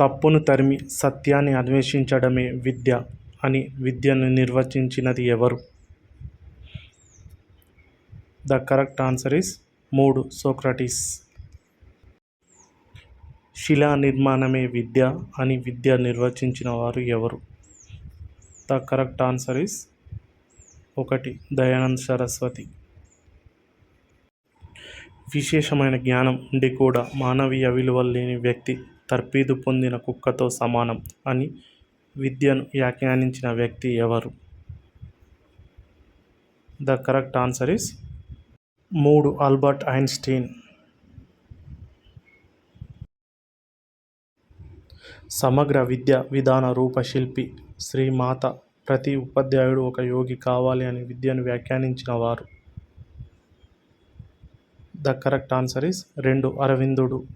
తప్పును తరిమి సత్యాన్ని అన్వేషించడమే విద్య అని విద్యను నిర్వచించినది ఎవరు? ద కరెక్ట్ ఆన్సర్ ఇస్ మూడు సోక్రటీస్. శిలా నిర్మాణమే విద్య అని విద్య నిర్వచించిన వారు ఎవరు? ద కరెక్ట్ ఆన్సర్ ఇస్ ఒకటి దయానంద్ సరస్వతి. విశేషమైన జ్ఞానం ఉండి కూడా మానవీయ విలువలు లేని వ్యక్తి తర్ఫీదు పొందిన కుక్కతో సమానం అని విద్యను వ్యాఖ్యానించిన వ్యక్తి ఎవరు? ద కరెక్ట్ ఆన్సర్ ఇస్ మూడు ఆల్బర్ట్ ఐన్స్టీన్. సమగ్ర విద్య విధాన రూపశిల్పి శ్రీమాత ప్రతి ఉపాధ్యాయుడు ఒక యోగి కావాలి అని విద్యను వ్యాఖ్యానించిన వారు. ద కరెక్ట్ ఆన్సర్ ఇస్ రెండు అరవిందుడు.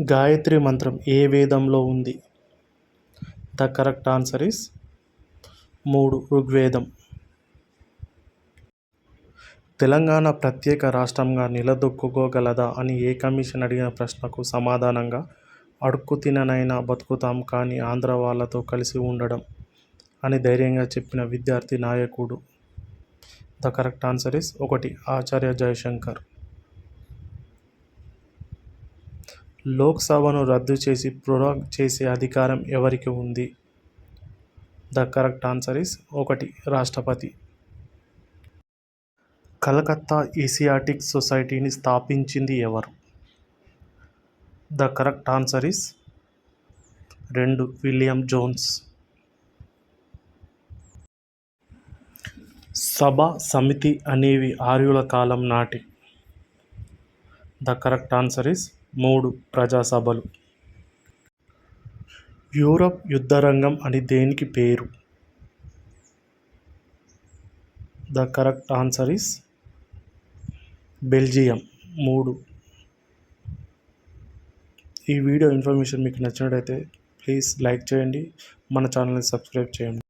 గాయత్రి మంత్రం ఏ వేదంలో ఉంది? ద కరెక్ట్ ఆన్సర్ ఇస్ మూడు ఋగ్వేదం. తెలంగాణ ప్రత్యేక రాష్ట్రంగా నిలదొక్కుకోగలదా అని ఏ కమిషన్ అడిగిన ప్రశ్నకు సమాధానంగా అడుక్కు తిననైనా బతుకుతాం కానీ ఆంధ్ర వాళ్ళతో కలిసి ఉండడం అని ధైర్యంగా చెప్పిన విద్యార్థి నాయకుడు. ద కరెక్ట్ ఆన్సర్ ఇస్ ఒకటి ఆచార్య జయశంకర్. లోక్సభను రద్దు చేసి ప్రొరాగ్ చేసే అధికారం ఎవరికి ఉంది? ద కరెక్ట్ ఆన్సర్ ఇస్ ఒకటి రాష్ట్రపతి. కలకత్తా ఏసియాటిక్ సొసైటీని స్థాపించింది ఎవరు? ద కరెక్ట్ ఆన్సర్ ఇస్ రెండు విలియం జోన్స్. సభ సమితి అనేవి ఆర్యుల కాలం నాటి. ద కరెక్ట్ ఆన్సర్ ఇస్ మూడు ప్రజాసభలు. యూరప్ యుద్ధరంగం అని దేనికి పేరు? The correct answer is Belgium. మూడు. ఈ వీడియో ఇన్ఫర్మేషన్ మీకు నచ్చినట్టయితే ప్లీజ్ లైక్ చేయండి. మన ఛానల్ని సబ్స్క్రైబ్ చేయండి.